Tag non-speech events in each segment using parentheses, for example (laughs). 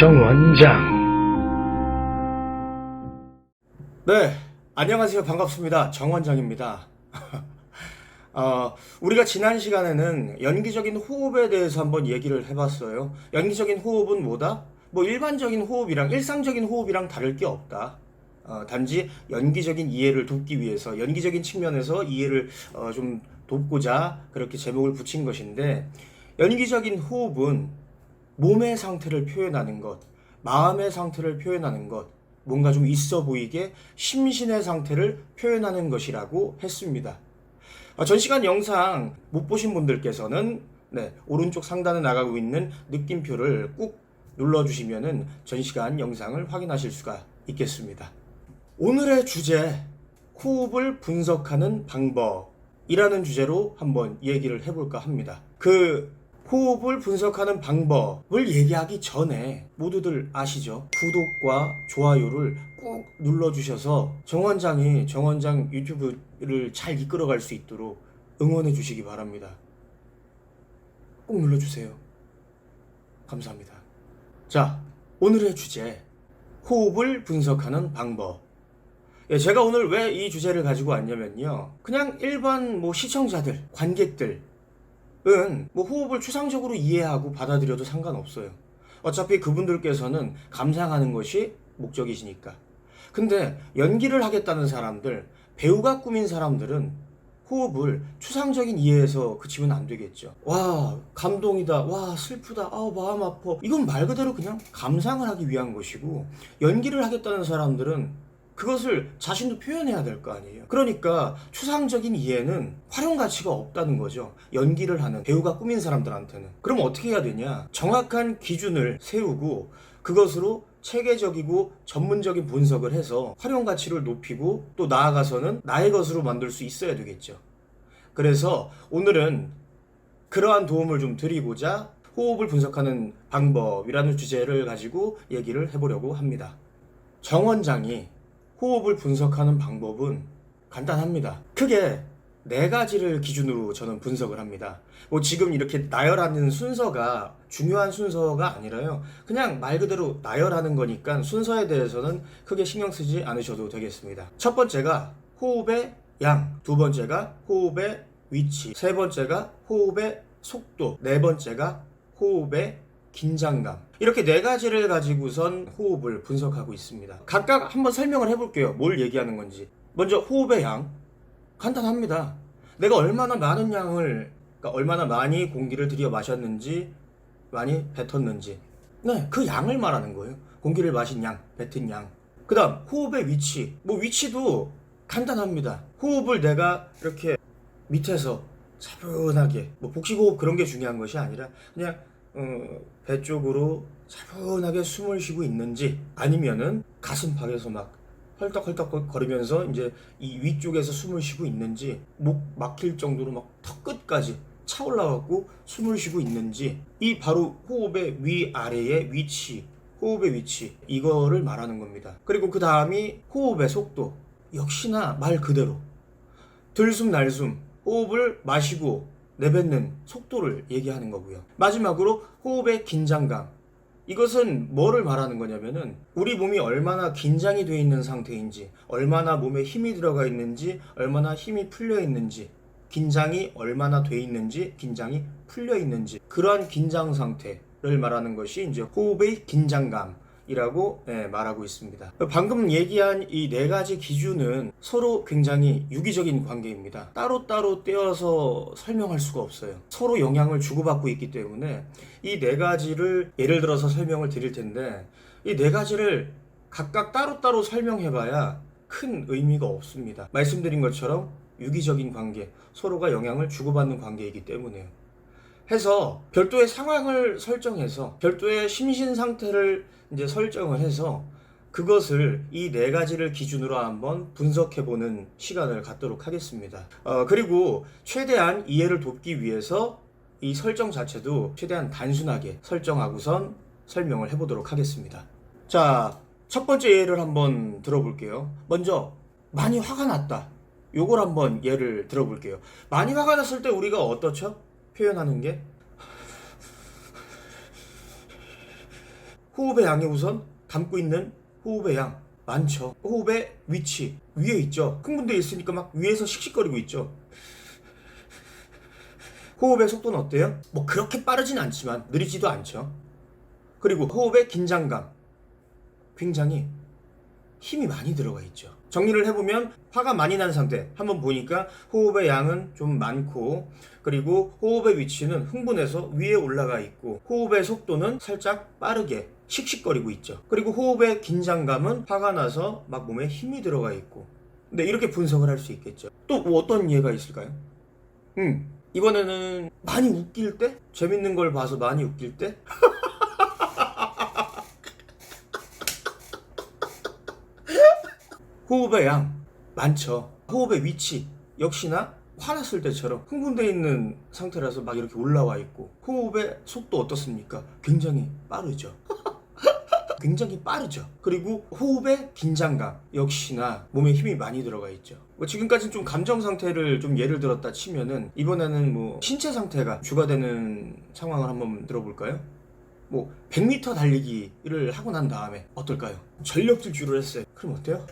정원장 네, 안녕하세요. 반갑습니다. 정원장입니다. (laughs) 어, 우리가 지난 시간에는 연기적인 호흡에 대해서 한번 얘기를 해봤어요. 연기적인 호흡은 뭐다? 뭐 일반적인 호흡이랑 일상적인 호흡이랑 다를 게 없다. 어, 단지 연기적인 이해를 돕기 위해서 연기적인 측면에서 이해를 어, 좀 돕고자 그렇게 제목을 붙인 것인데 연기적인 호흡은 몸의 상태를 표현하는 것, 마음의 상태를 표현하는 것, 뭔가 좀 있어 보이게 심신의 상태를 표현하는 것이라고 했습니다. 어, 전 시간 영상 못 보신 분들께서는 네, 오른쪽 상단에 나가고 있는 느낌표를 꾹 눌러주시면은 전 시간 영상을 확인하실 수가 있겠습니다. 오늘의 주제, 호흡을 분석하는 방법이라는 주제로 한번 얘기를 해볼까 합니다. 그 호흡을 분석하는 방법을 얘기하기 전에 모두들 아시죠? 구독과 좋아요를 꾹 눌러주셔서 정원장이 정원장 유튜브를 잘 이끌어갈 수 있도록 응원해 주시기 바랍니다. 꼭 눌러주세요. 감사합니다. 자, 오늘의 주제. 호흡을 분석하는 방법. 예, 제가 오늘 왜 이 주제를 가지고 왔냐면요. 그냥 일반 뭐 시청자들, 관객들, 은 뭐 호흡을 추상적으로 이해하고 받아들여도 상관없어요. 어차피 그분들께서는 감상하는 것이 목적이시니까. 근데 연기를 하겠다는 사람들, 배우가 꾸민 사람들은 호흡을 추상적인 이해에서 그치면 안 되겠죠. 와, 감동이다. 와, 슬프다. 아, 마음 아파. 이건 말 그대로 그냥 감상을 하기 위한 것이고, 연기를 하겠다는 사람들은 그것을 자신도 표현해야 될 거 아니에요. 그러니까 추상적인 이해는 활용 가치가 없다는 거죠. 연기를 하는 배우가 꾸민 사람들한테는. 그럼 어떻게 해야 되냐? 정확한 기준을 세우고 그것으로 체계적이고 전문적인 분석을 해서 활용 가치를 높이고 또 나아가서는 나의 것으로 만들 수 있어야 되겠죠. 그래서 오늘은 그러한 도움을 좀 드리고자 호흡을 분석하는 방법이라는 주제를 가지고 얘기를 해보려고 합니다. 정 원장이 호흡을 분석하는 방법은 간단합니다. 크게 네 가지를 기준으로 저는 분석을 합니다. 뭐 지금 이렇게 나열하는 순서가 중요한 순서가 아니라요. 그냥 말 그대로 나열하는 거니까 순서에 대해서는 크게 신경 쓰지 않으셔도 되겠습니다. 첫 번째가 호흡의 양, 두 번째가 호흡의 위치, 세 번째가 호흡의 속도, 네 번째가 호흡의 긴장감. 이렇게 네 가지를 가지고선 호흡을 분석하고 있습니다. 각각 한번 설명을 해볼게요. 뭘 얘기하는 건지. 먼저 호흡의 양. 간단합니다. 내가 얼마나 많은 양을, 그러니까 얼마나 많이 공기를 들여 마셨는지, 많이 뱉었는지. 네, 그 양을 말하는 거예요. 공기를 마신 양, 뱉은 양. 그 다음, 호흡의 위치. 뭐 위치도 간단합니다. 호흡을 내가 이렇게 밑에서 차분하게, 뭐 복식호흡 그런 게 중요한 것이 아니라, 그냥 어, 배 쪽으로 차분하게 숨을 쉬고 있는지 아니면은 가슴팍에서 막 헐떡헐떡 거리면서 이제 이 위쪽에서 숨을 쉬고 있는지 목 막힐 정도로 막 턱 끝까지 차올라갖고 숨을 쉬고 있는지 이 바로 호흡의 위아래의 위치 호흡의 위치 이거를 말하는 겁니다. 그리고 그 다음이 호흡의 속도. 역시나 말 그대로 들숨 날숨 호흡을 마시고 내뱉는 속도를 얘기하는 거고요. 마지막으로 호흡의 긴장감. 이것은 뭐를 말하는 거냐면은 우리 몸이 얼마나 긴장이 되어 있는 상태인지, 얼마나 몸에 힘이 들어가 있는지, 얼마나 힘이 풀려 있는지, 긴장이 얼마나 돼 있는지, 긴장이 풀려 있는지 그러한 긴장 상태를 말하는 것이 이제 호흡의 긴장감. 이라고 예, 말하고 있습니다. 방금 얘기한 이 네 가지 기준은 서로 굉장히 유기적인 관계입니다. 따로따로 떼어서 설명할 수가 없어요. 서로 영향을 주고받고 있기 때문에 이 네 가지를 예를 들어서 설명을 드릴 텐데 이 네 가지를 각각 따로따로 설명해봐야 큰 의미가 없습니다. 말씀드린 것처럼 유기적인 관계, 서로가 영향을 주고받는 관계이기 때문에요. 해서 별도의 상황을 설정해서 별도의 심신 상태를 이제 설정을 해서 그것을 이 네 가지를 기준으로 한번 분석해 보는 시간을 갖도록 하겠습니다. 어, 그리고 최대한 이해를 돕기 위해서 이 설정 자체도 최대한 단순하게 설정하고선 설명을 해보도록 하겠습니다. 자, 첫 번째 예를 한번 들어볼게요. 먼저, 많이 화가 났다. 요걸 한번 예를 들어볼게요. 많이 화가 났을 때 우리가 어떻죠? 표현하는 게 호흡의 양이 우선 담고 있는 호흡의 양 많죠. 호흡의 위치 위에 있죠. 흥분돼 있으니까 막 위에서 씩씩거리고 있죠. 호흡의 속도는 어때요? 뭐 그렇게 빠르진 않지만 느리지도 않죠. 그리고 호흡의 긴장감 굉장히 힘이 많이 들어가 있죠. 정리를 해보면 화가 많이 난 상태 한번 보니까 호흡의 양은 좀 많고 그리고 호흡의 위치는 흥분해서 위에 올라가 있고 호흡의 속도는 살짝 빠르게 씩씩거리고 있죠. 그리고 호흡의 긴장감은 화가 나서 막 몸에 힘이 들어가 있고 근데 이렇게 분석을 할 수 있겠죠. 또뭐 어떤 예가 있을까요? 음 이번에는 많이 웃길 때 재밌는 걸 봐서 많이 웃길 때 (laughs) 호흡의 양 많죠. 호흡의 위치 역시나 화났을 때처럼 흥분돼 있는 상태라서 막 이렇게 올라와 있고 호흡의 속도 어떻습니까? 굉장히 빠르죠. (laughs) 굉장히 빠르죠. 그리고 호흡의 긴장감 역시나 몸에 힘이 많이 들어가 있죠. 뭐 지금까지는 좀 감정 상태를 좀 예를 들었다 치면은 이번에는 뭐 신체 상태가 주가 되는 상황을 한번 들어볼까요? 뭐 100m 달리기를 하고 난 다음에 어떨까요? 전력 질주를 했어요. 그럼 어때요?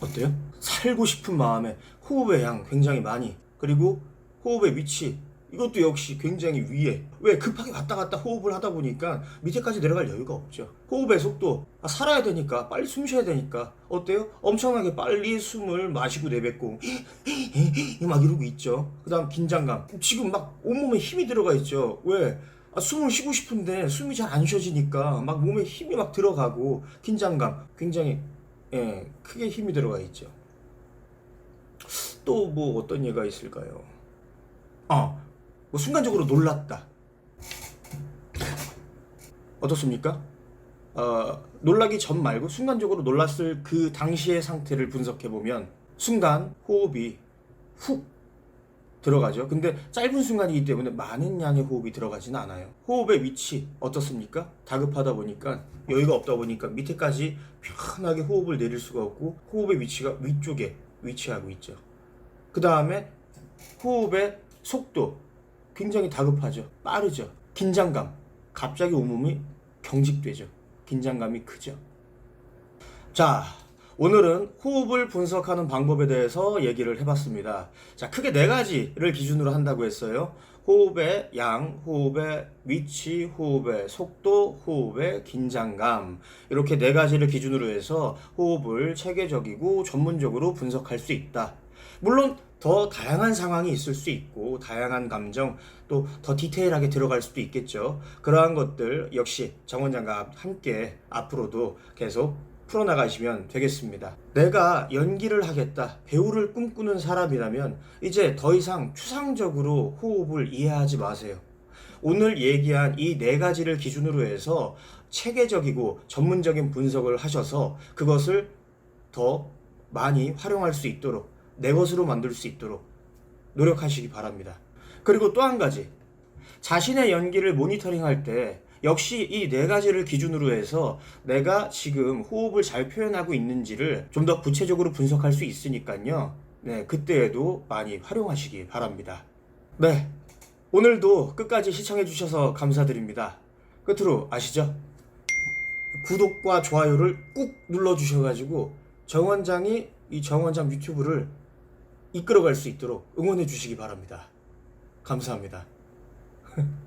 어때요? 살고 싶은 마음에 호흡의 양 굉장히 많이 그리고 호흡의 위치 이것도 역시 굉장히 위에 왜 급하게 왔다 갔다 호흡을 하다 보니까 밑에까지 내려갈 여유가 없죠 호흡의 속도 아, 살아야 되니까 빨리 숨 쉬어야 되니까 어때요? 엄청나게 빨리 숨을 마시고 내뱉고 막 이러고 있죠 그 다음 긴장감 지금 막 온몸에 힘이 들어가 있죠 왜? 아, 숨을 쉬고 싶은데 숨이 잘 안 쉬어지니까 막 몸에 힘이 막 들어가고 긴장감 굉장히 예, 크게 힘이 들어가 있죠. 또 뭐 어떤 예가 있을까요? 아, 뭐 순간적으로 놀랐다. 어떻습니까? 어, 놀라기 전 말고 순간적으로 놀랐을 그 당시의 상태를 분석해 보면 순간 호흡이 훅 들어가죠. 근데 짧은 순간이기 때문에 많은 양의 호흡이 들어가지는 않아요. 호흡의 위치 어떻습니까? 다급하다 보니까 여유가 없다 보니까 밑에까지 편하게 호흡을 내릴 수가 없고 호흡의 위치가 위쪽에 위치하고 있죠. 그 다음에 호흡의 속도 굉장히 다급하죠. 빠르죠. 긴장감 갑자기 온몸이 경직되죠. 긴장감이 크죠. 자, 오늘은 호흡을 분석하는 방법에 대해서 얘기를 해봤습니다. 자, 크게 네 가지를 기준으로 한다고 했어요. 호흡의 양, 호흡의 위치, 호흡의 속도, 호흡의 긴장감. 이렇게 네 가지를 기준으로 해서 호흡을 체계적이고 전문적으로 분석할 수 있다. 물론 더 다양한 상황이 있을 수 있고 다양한 감정 또 더 디테일하게 들어갈 수도 있겠죠. 그러한 것들 역시 정 원장과 함께 앞으로도 계속 풀어나가시면 되겠습니다. 내가 연기를 하겠다, 배우를 꿈꾸는 사람이라면 이제 더 이상 추상적으로 호흡을 이해하지 마세요. 오늘 얘기한 이 네 가지를 기준으로 해서 체계적이고 전문적인 분석을 하셔서 그것을 더 많이 활용할 수 있도록 내 것으로 만들 수 있도록 노력하시기 바랍니다. 그리고 또 한 가지. 자신의 연기를 모니터링 할 때 역시 이 네 가지를 기준으로 해서 내가 지금 호흡을 잘 표현하고 있는지를 좀 더 구체적으로 분석할 수 있으니까요. 네, 그때에도 많이 활용하시기 바랍니다. 네. 오늘도 끝까지 시청해 주셔서 감사드립니다. 끝으로 아시죠? 구독과 좋아요를 꾹 눌러 주셔가지고 정원장이 이 정원장 유튜브를 이끌어갈 수 있도록 응원해 주시기 바랍니다. 감사합니다. (laughs)